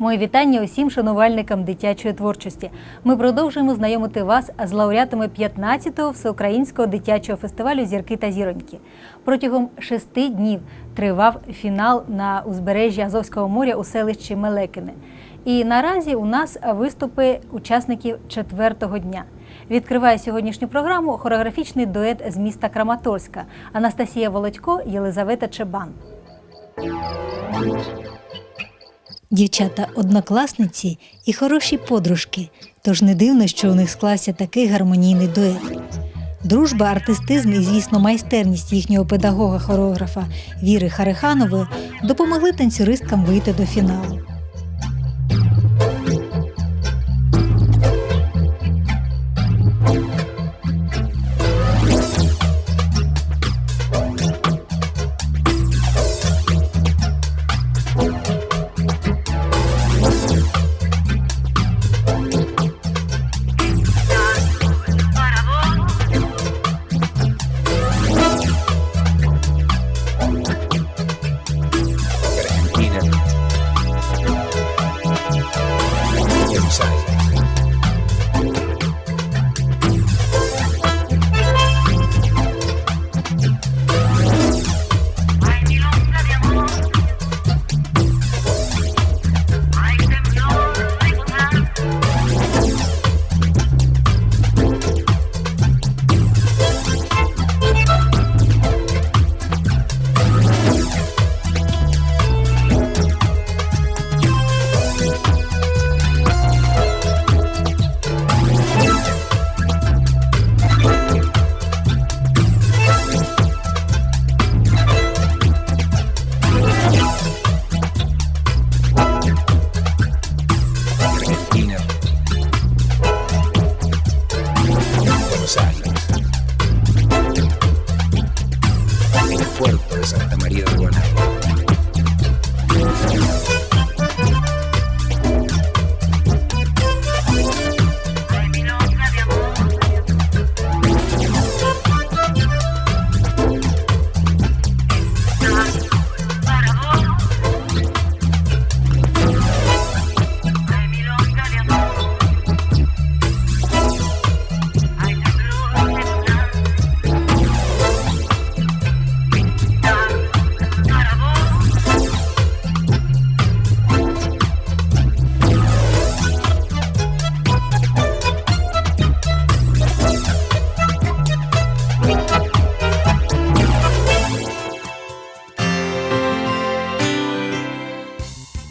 Моє вітання усім шанувальникам дитячої творчості. Ми продовжуємо знайомити вас з лауреатами 15-го всеукраїнського дитячого фестивалю Зірки та зіроньки. Протягом шести днів тривав фінал на узбережжі Азовського моря у селищі Мелекине. І наразі у нас виступи учасників четвертого дня. Відкриває сьогоднішню програму хореографічний дует з міста Краматорська Анастасія Володько, Єлизавета Чебан. Дівчата однокласниці і хороші подружки, тож не дивно, що у них склався такий гармонійний дует. Дружба, артистизм і, звісно, майстерність їхнього педагога-хореографа Віри Хариханової допомогли танцюристкам вийти до фіналу.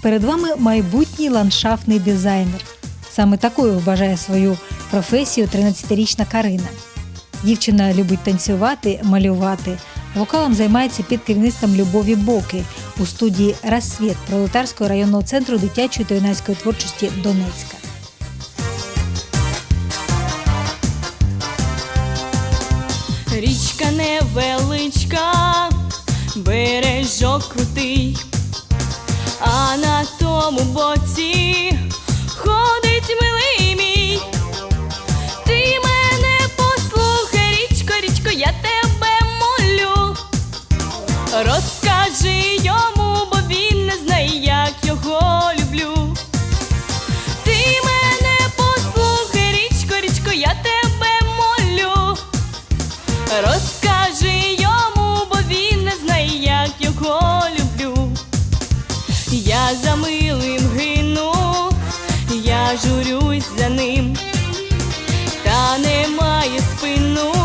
Перед вами майбутній ландшафтний дизайнер. Саме такою вважає свою професію 13-річна Карина. Дівчина любить танцювати, малювати. Вокалом займається під керівництвом Любові Боки у студії Рассвіт Пролетарського районного центру дитячої та юнацької творчості Донецька. Річка невеличка, бережок крутий, тому боці ходить милий мій. Ти мене послухай, річко, річко, я тебе молю. Розкажи йому, бо він не знає, як його люблю. Ти мене послухай, річко, річко, я тебе молю. Розкажи йому, бо він не знає, як його люблю. Я журюсь за ним, та немає спину.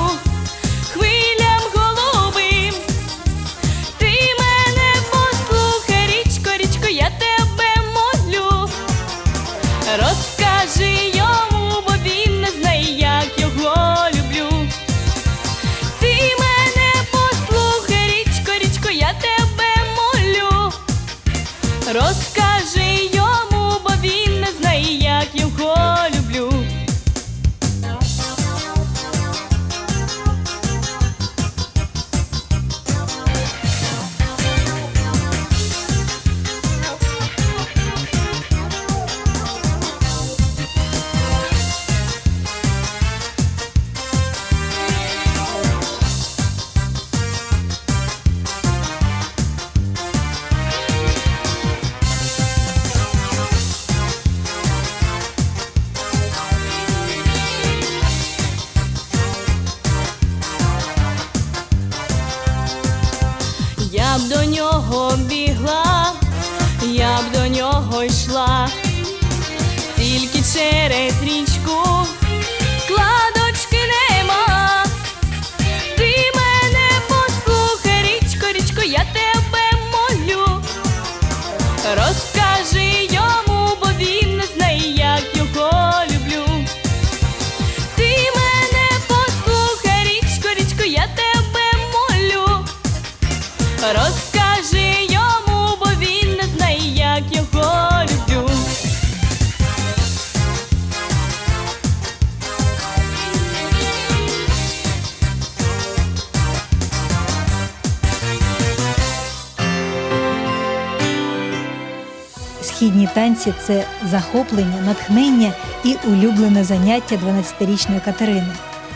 Танці це захоплення, натхнення і улюблене заняття 12-річної Катерини.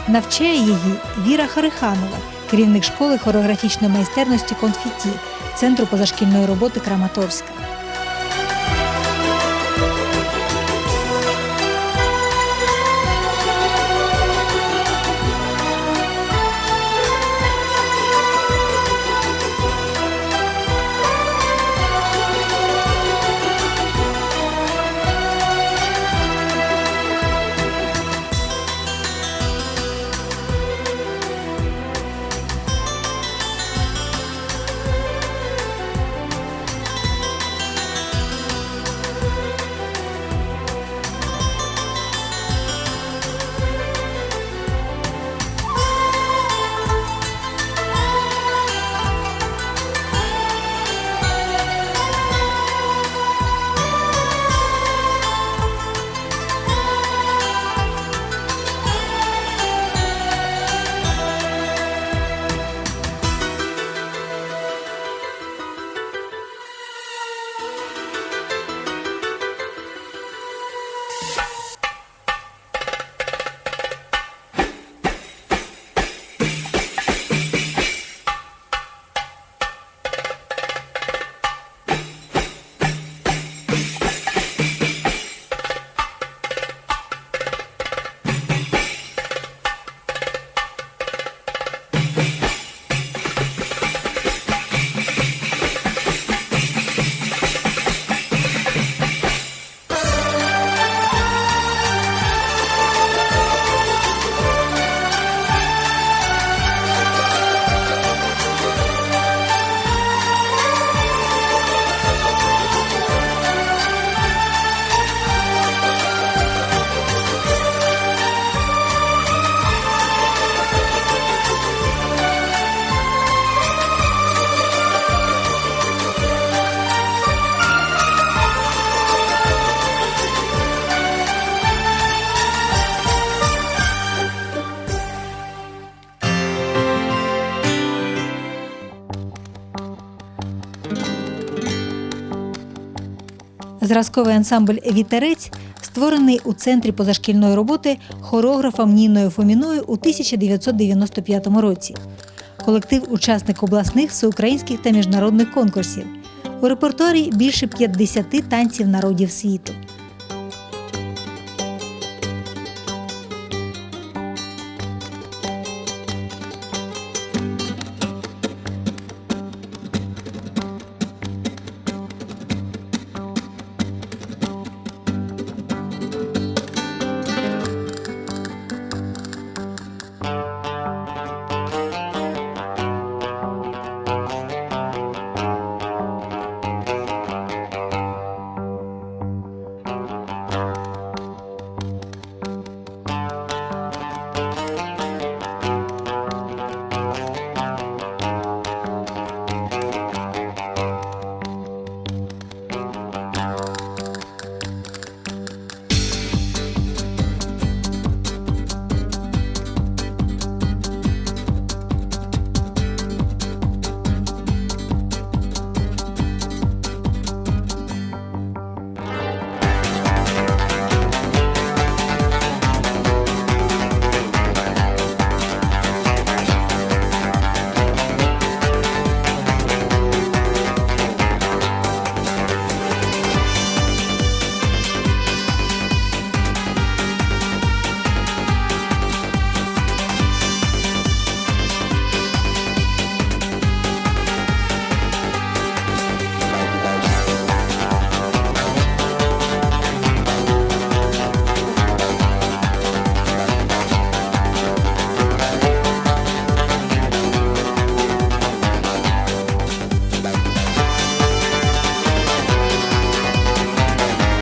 Навчає її Віра Хариханова, керівник школи хореографічної майстерності конфіті Центру позашкільної роботи Краматорська. Зразковий ансамбль Вітерець створений у центрі позашкільної роботи хореографом Ніною Фоміною у 1995 році. Колектив учасник обласних, всеукраїнських та міжнародних конкурсів. У репертуарі більше 50 танців народів світу.